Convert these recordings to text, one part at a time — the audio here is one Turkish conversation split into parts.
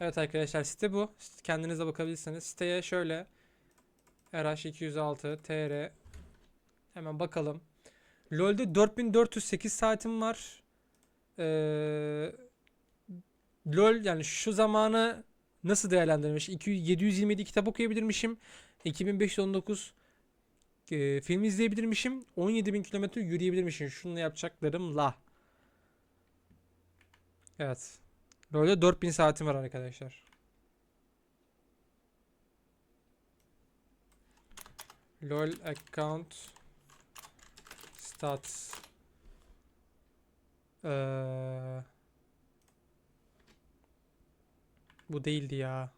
Evet arkadaşlar site bu. Kendinize bakabilirsiniz. Siteye şöyle RH206 TR hemen bakalım. LoL'de 4408 saatim var. Ee, LoL yani şu zamanı nasıl değerlendirmiş? 200 727 kitap okuyabilirmişim. 2519 e, film izleyebilirmişim. 17.000 kilometre yürüyebilirmişim. Şunu yapacaklarımla. Evet. LoL'de 4000 saatim var arkadaşlar. LoL account stats Ee, bu değildi ya.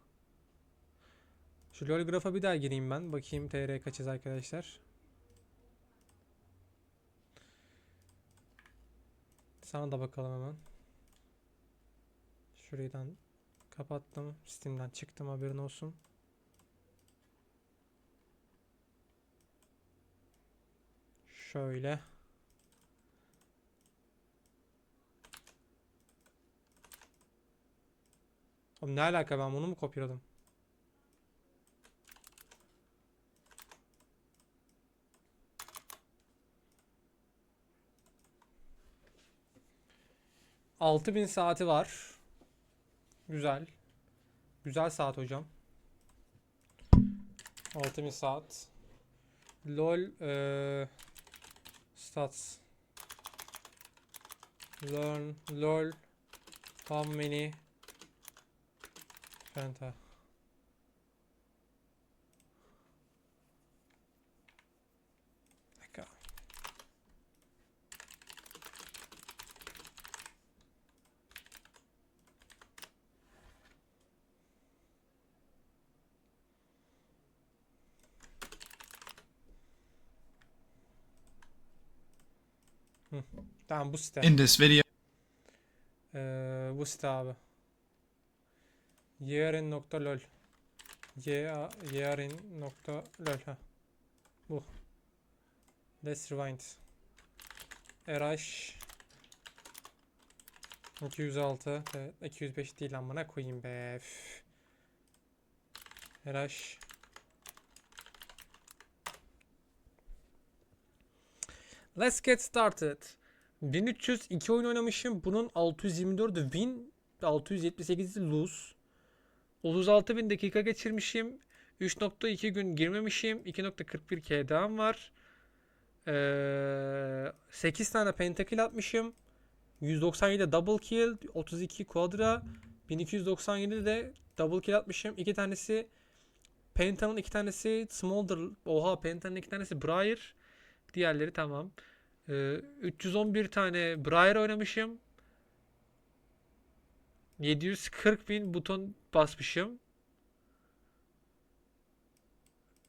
Şu LoL grafa bir daha gireyim ben. Bakayım TR kaçız arkadaşlar. Sana da bakalım hemen. Şuradan kapattım. Steam'den çıktım haberin olsun. Şöyle. Oğlum ne alaka ben bunu mu kopyaladım? Altı bin saati var. Güzel. Güzel saat hocam. 6000 saat. LOL eee stats. Learn LOL how many penta. Dakika. Tamam bu site. In this video, Ee, bu site abi. Yearin.lol Ye- Yearin.lol ha. Bu. Let's rewind. RH 206 evet, 205 değil amına koyayım be. üf. Let's get started. 1302 oyun oynamışım. Bunun 624'ü win, 678'i lose. 36 bin dakika geçirmişim. 3.2 gün girmemişim. 2.41 KDA'm var. Ee, 8 tane pentakill atmışım. 197 double kill, 32 quadra, 1297 de double kill atmışım. 2 tanesi Penta'nın 2 tanesi Smolder. Oha Penta'nın 2 tanesi Briar. Diğerleri tamam. Ee, 311 tane Briar oynamışım. 740 bin buton basmışım.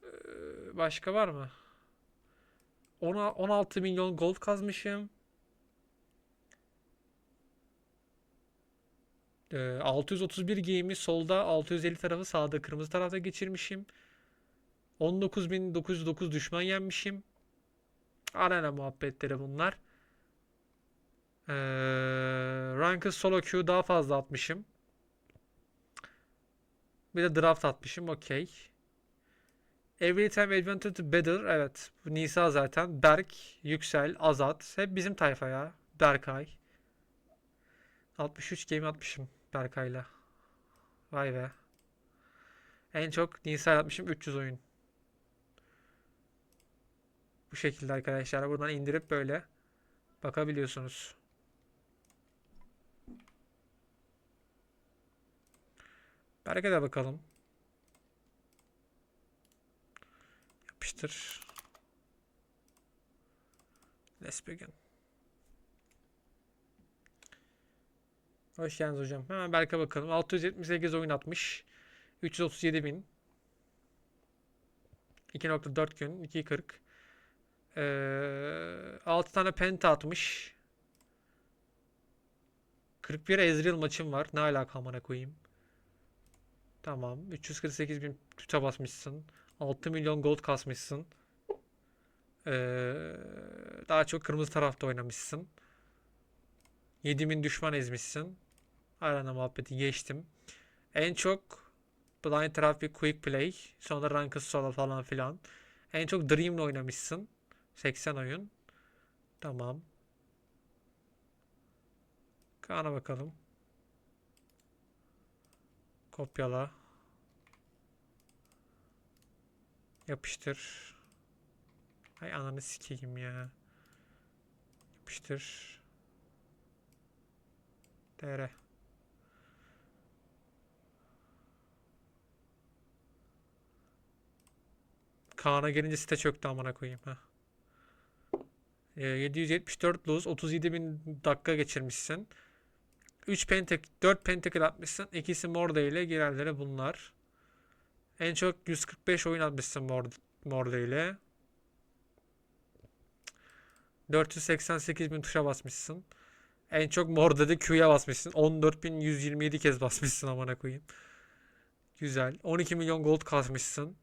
Ee, başka var mı? Ona 16 milyon gold kazmışım. Ee, 631 game'i solda, 650 tarafı sağda, kırmızı tarafta geçirmişim. 19.909 düşman yenmişim. Arena muhabbetleri bunlar. Ee, Ranked solo queue daha fazla atmışım. Bir de draft atmışım. Okey. Every time adventure to better. Evet. Nisa zaten. Berk, Yüksel, Azat. Hep bizim tayfa ya. Berkay. 63 game atmışım Berkay'la. Vay be. En çok Nisa atmışım 300 oyun. Bu şekilde arkadaşlar. Buradan indirip böyle bakabiliyorsunuz. Berk'e de bakalım. Yapıştır. Let's begin. Hoş geldiniz hocam. Hemen Berk'e bakalım. 678 oyun atmış. 337 bin. 2.4 gün. 2.40. Ee, 6 tane penta atmış. 41 Ezreal maçım var. Ne alaka amına koyayım. Tamam. 348 bin tüte basmışsın. 6 milyon gold kasmışsın. Ee, daha çok kırmızı tarafta oynamışsın. 7000 düşman ezmişsin. Arana muhabbeti geçtim. En çok Blind Traffic Quick Play. Sonra Ranked Solo falan filan. En çok Dream'le oynamışsın. 80 oyun. Tamam. Kaan'a bakalım. Kopyala. Yapıştır. Ay ananı sikeyim ya. Yapıştır. TR. Kaan'a gelince site çöktü amına koyayım ha. 774 lose 37 bin dakika geçirmişsin. 3 pentek 4 pentakill atmışsın. İkisi Morde ile diğerleri bunlar. En çok 145 oyun atmışsın Morde, Morde ile. 488 bin tuşa basmışsın. En çok Morde'de Q'ya basmışsın. 14.127 kez basmışsın amına koyayım. Güzel. 12 milyon gold kasmışsın.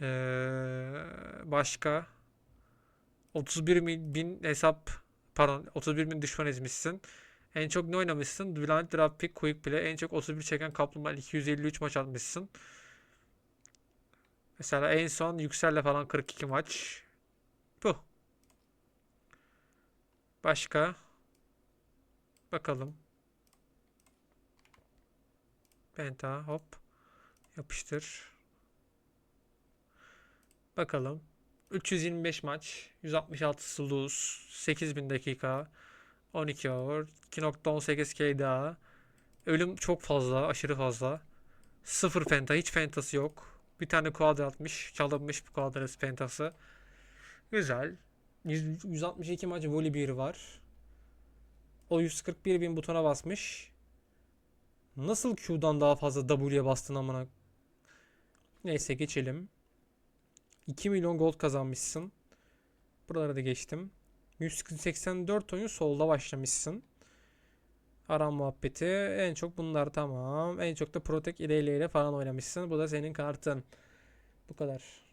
Ee, başka 31 mi- bin hesap pardon 31 bin düşman ezmişsin. En çok ne oynamışsın? Blind Draft Pick Quick Play. En çok 31 çeken kaplumbağa 253 maç atmışsın. Mesela en son Yüksel'le falan 42 maç. Bu. Başka? Bakalım. Penta hop. Yapıştır. Bakalım. 325 maç, 166 lose, 8000 dakika, 12 hour, 2.18 K daha. Ölüm çok fazla, aşırı fazla. Sıfır penta, hiç pentası yok. Bir tane quadra atmış, çalınmış bir quadra pentası. Güzel. 100 162 maç volley 1 var. O 141 bin butona basmış. Nasıl Q'dan daha fazla W'ye bastın amına? Neyse geçelim. 2 milyon gold kazanmışsın. Buralara da geçtim. 184 oyun solda başlamışsın. Aram muhabbeti. En çok bunlar tamam. En çok da Protect ile ile falan oynamışsın. Bu da senin kartın. Bu kadar.